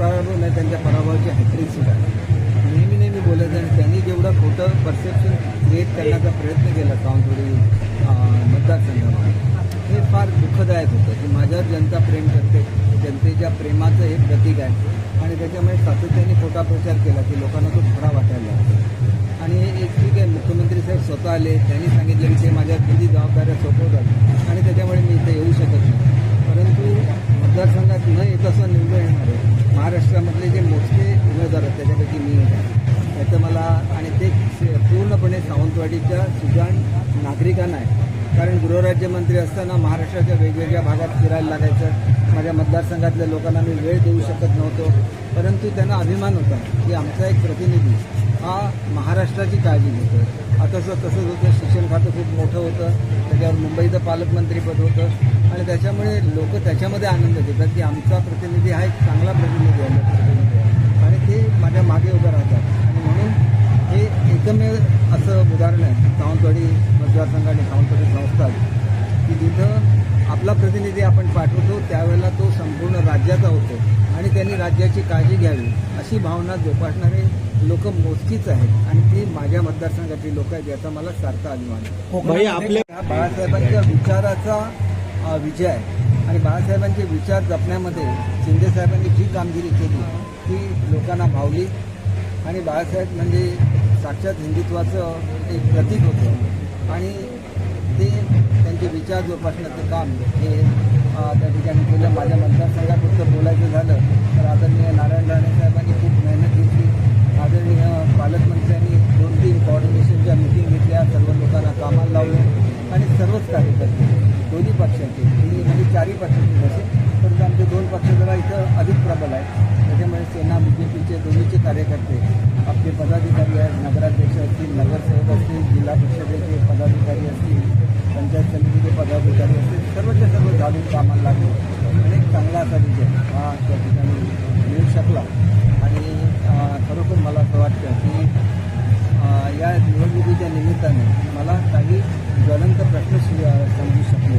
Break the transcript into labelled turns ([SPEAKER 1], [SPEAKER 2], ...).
[SPEAKER 1] पराभव नाही त्यांच्या पराभवाची हॅट्रिक सुद्धा नेहमी नेहमी बोलत आणि त्यांनी जेवढं खोटं परसेप्शन क्रिएट करण्याचा प्रयत्न केला सावंतवाडी मतदारसंघामध्ये हे फार दुःखदायक होतं की माझ्यावर जनता प्रेम करते जनतेच्या प्रेमाचं हे प्रतीक आहे आणि त्याच्यामुळे सातत्याने खोटा प्रचार केला की लोकांना तो खरा वाटायला आणि एक ठीक आहे मुख्यमंत्री साहेब स्वतः आले त्यांनी सांगितलं की ते माझ्या किती जबाबदाऱ्या सोपवतात आणि त्याच्यामुळे मी इथे येऊ शकत नाही. पूर्णपणे सावंतवाडीच्या सुजाण नागरिकांना आहे. कारण गृहराज्यमंत्री असताना महाराष्ट्राच्या वेगवेगळ्या भागात फिरायला लागायचं. माझ्या मतदारसंघातल्या लोकांना मी वेळ देऊ शकत नव्हतो. परंतु त्यांना अभिमान होता की आमचा एक प्रतिनिधी हा महाराष्ट्राची काळजी घेतो. आता तसं तसंच होतं शिक्षण खातं खूप मोठं होतं. त्याच्यावर मुंबईचं पालकमंत्रीपद होतं. आणि त्याच्यामुळे लोक त्याच्यामध्ये आनंद घेतात की आमचा प्रतिनिधी हा एक चांगला प्रतिनिधी आहे लोकप्रतिनिधी आहे आणि ते माझ्या मागे उभं राहतात आणि म्हणून एकमेव असं उदाहरण आहे. सावंतवाडी मतदारसंघ आणि सावंतवाडी संस्था की जिथं आपला प्रतिनिधी आपण पाठवतो त्यावेळेला तो संपूर्ण राज्याचा होतो आणि त्यांनी राज्याची काळजी घ्यावी अशी भावना जोपासणारे लोक मोजकीच आहेत आणि ती माझ्या मतदारसंघाची लोक आहेत याचा मला सारखा अभिमान आहे. भाई आपले हा बाळासाहेबांच्या विचाराचा विजय आहे. आणि बाळासाहेबांचे विचार जपण्यामध्ये शिंदे साहेबांनी जी कामगिरी केली ती लोकांना भावली. आणि बाळासाहेब म्हणजे साक्षात हिंदुत्वाचं एक प्रतीक होतं. आणि ते त्यांचे विचार जोपासण्याचं काम हे त्या ठिकाणी केलं. माझ्या मतदारसंघापुरतं बोलायचं झालं तर आदरणीय नारायण राणे साहेबांनी खूप मेहनत घेतली. आदरणीय पालकमंत्र्यांनी दोन तीन कॉर्डिनेशनच्या मिटिंग घेतल्या सर्व लोकांना कामाला लावलं आणि सर्वच कार्यकर्ते दोन्ही पक्षाचे तिन्ही म्हणजे चारही पक्षाचे जसे परंतु आमचे दोन पक्ष जरा इथं अधिक प्रबल आहेत. त्याच्यामुळे सेना बी जे पीचे दोन्हीचे कार्यकर्ते आपले पदाधिकारी आहेत नगराध्यक्ष असतील नगरसेवक असतील जिल्हा परिषदेचे पदाधिकारी असतील पंचायत समितीचे पदाधिकारी असतील सर्वच्या सर्व जाणून कामाला लागले. आणि एक चांगला असा विजय हा त्या ठिकाणी मिळू शकला. आणि खरोखर मला असं वाटतं की या निवडणुकीच्या निमित्ताने मला काही ज्वलंत प्रश्न समजू शकले.